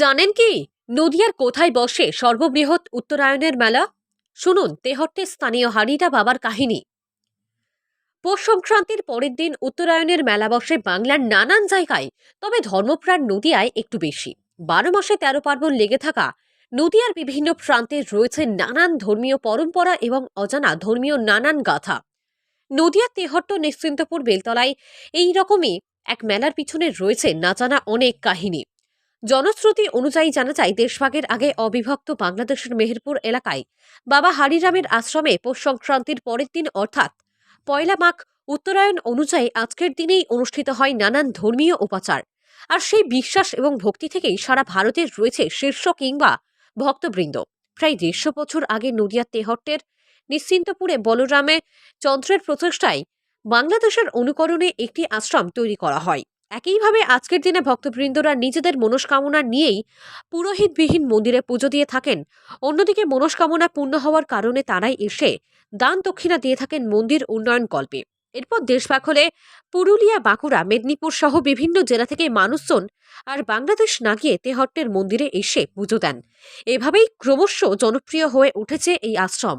জানেন কি? নদিয়ার কোথায় বসে সর্ববৃহৎ উত্তরায়ণের মেলা? শুনুন তেহট্টের স্থানীয় হারিটা বাবার কাহিনী। পৌষ সংক্রান্তির পরের দিন উত্তরায়ণের মেলা বসে বাংলার নানান জায়গায়, তবে ধর্মপ্রাণ নদিয়ায় একটু বেশি। বারো মাসে তেরো পার্বণ লেগে থাকা নদিয়ার বিভিন্ন প্রান্তে রয়েছে নানান ধর্মীয় পরম্পরা এবং অজানা ধর্মীয় নানান গাথা। নদিয়ার তেহট্ট নিশ্চিন্তপুর বেলতলায় এই রকমই এক মেলার পিছনে রয়েছে না জানা অনেক কাহিনী। জনশ্রুতি অনুযায়ী জানা যায়, দেশভাগের আগে অবিভক্ত বাংলাদেশের মেহেরপুর এলাকায় বাবা হারিরামের আশ্রমে পৌষ সংক্রান্তির পরের দিন অর্থাৎ পয়লা মাঘ উত্তরায়ণ অনুযায়ী আজকের দিনেই অনুষ্ঠিত হয় নানান ধর্মীয় উপাচার। আর সেই বিশ্বাস এবং ভক্তি থেকেই সারা ভারতের রয়েছে শীর্ষ কিংবা ভক্তবৃন্দ। প্রায় দেড়শো বছর আগে নদিয়ার তেহট্টের নিশ্চিন্তপুরে বলরামে চন্দ্রের প্রচেষ্টায় বাংলাদেশের অনুকরণে একটি আশ্রম তৈরি করা হয়। একইভাবে আজকের দিনে ভক্তবৃন্দরা নিজেদের মনস্কামনা নিয়েই পুরোহিতবিহীন মন্দিরে পুজো দিয়ে থাকেন। অন্যদিকে মনস্কামনা পূর্ণ হওয়ার কারণে তারাই এসে দান দক্ষিণা দিয়ে থাকেন মন্দির উন্নয়ন কল্পে। এরপর দেশভাগ হলে পুরুলিয়া, বাঁকুড়া, মেদিনীপুর সহ বিভিন্ন জেলা থেকে মানুষজন আর বাংলাদেশ না গিয়ে তেহট্টের মন্দিরে এসে পুজো দেন। এভাবেই ক্রমশ জনপ্রিয় হয়ে উঠেছে এই আশ্রম।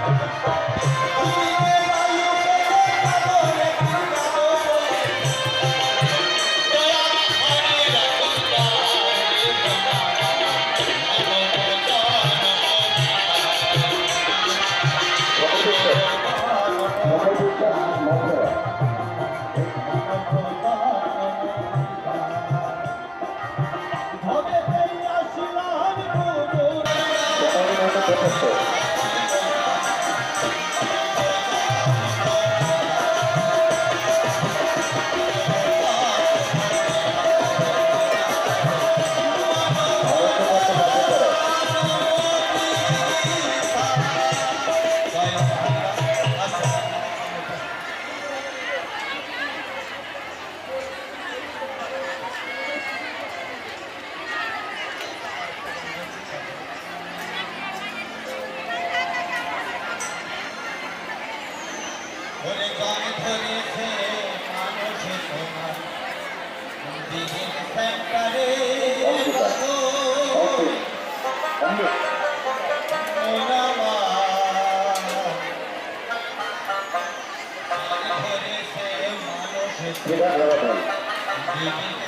ット Obrigado,